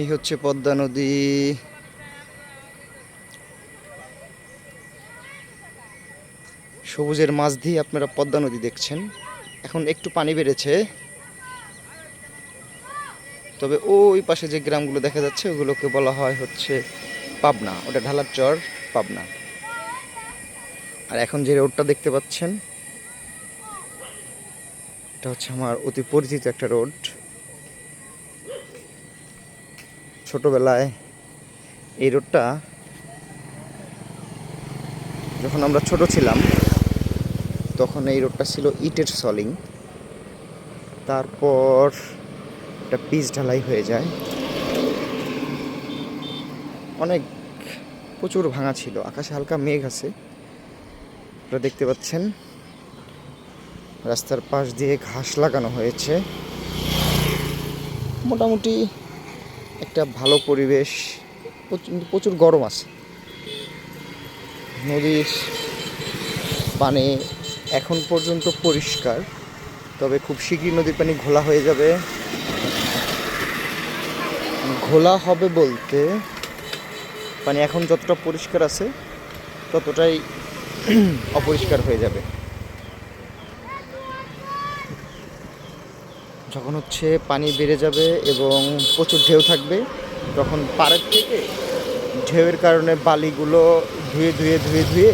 এই হচ্ছে পদ্মা নদী। সবুজের মাছ দিয়ে আপনারা পদ্মা নদী দেখছেন। এখন একটু পানি বেড়েছে। তবে ওই পাশে যে গ্রামগুলো দেখা যাচ্ছে, ওগুলোকে বলা হয় হচ্ছে পাবনা। ওটা ঢালার চর, পাবনা। আর এখন যে রোডটা দেখতে পাচ্ছেন, এটা হচ্ছে আমার অতি পরিচিত একটা রোড ছোটবেলায় এই রোডটা যখন আমরা ছোট ছিলাম, তখন এই রোডটা ছিল ইটের সলিং। তারপর একটা পিচ ঢালাই হয়ে যায়। অনেক প্রচুর ভাঙা ছিল, আকাশে হালকা মেঘ আছে। আপনারা দেখতে পাচ্ছেন, রাস্তার পাশ দিয়ে ঘাস লাগানো হয়েছে। মোটামুটি একটা ভালো পরিবেশ প্রচুর- গরম আছে। নদীর পানি এখন পর্যন্ত পরিষ্কার, তবে খুব শীঘ্রই নদীর পানি ঘোলা হয়ে যাবে। ঘোলা হবে বলতে পানি এখন যতটা পরিষ্কার আছে, ততটাই অপরিষ্কার হয়ে যাবে। যখন হচ্ছে পানি বেড়ে যাবে এবং প্রচুর ঢেউ থাকবে, তখন পাড়ের থেকে ঢেউয়ের কারণে বালিগুলো ধুয়ে ধুয়ে ধুয়ে ধুয়ে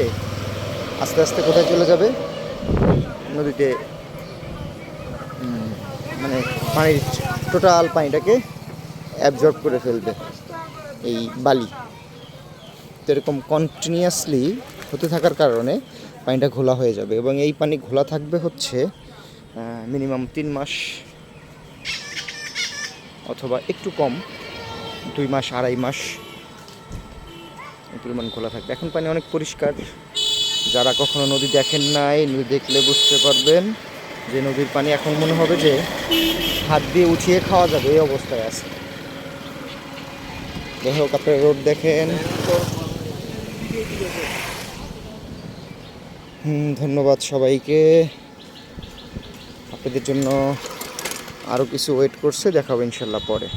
আস্তে আস্তে কোথায় চলে যাবে? নদীতে মানে পানির টোটাল পানিটাকে অ্যাবজর্ব করে ফেলবে এই বালি। তো এরকম কন্টিনিউয়াসলি হতে থাকার কারণে পানিটা ঘোলা হয়ে যাবে এবং এই পানি ঘোলা থাকবে হচ্ছে মিনিমাম তিন মাস অথবা একটু কম, দুই মাস, আড়াই মাস পরিমাণ খোলা থাকবে। এখন পানি অনেক পরিষ্কার। যারা কখনো নদী দেখেন নাই, নদী দেখলে বুঝতে পারবেন যে নদীর পানি এখন মনে হবে যে হাত দিয়ে উঠিয়ে খাওয়া যাবে, এই অবস্থায় আছে। যাই হোক, আপনারা রোড দেখেন। হুম, ধন্যবাদ সবাইকে। আপনাদের জন্য আরও কিছু ওয়েট করছে দেখাবো ইনশাল্লাহ পরে।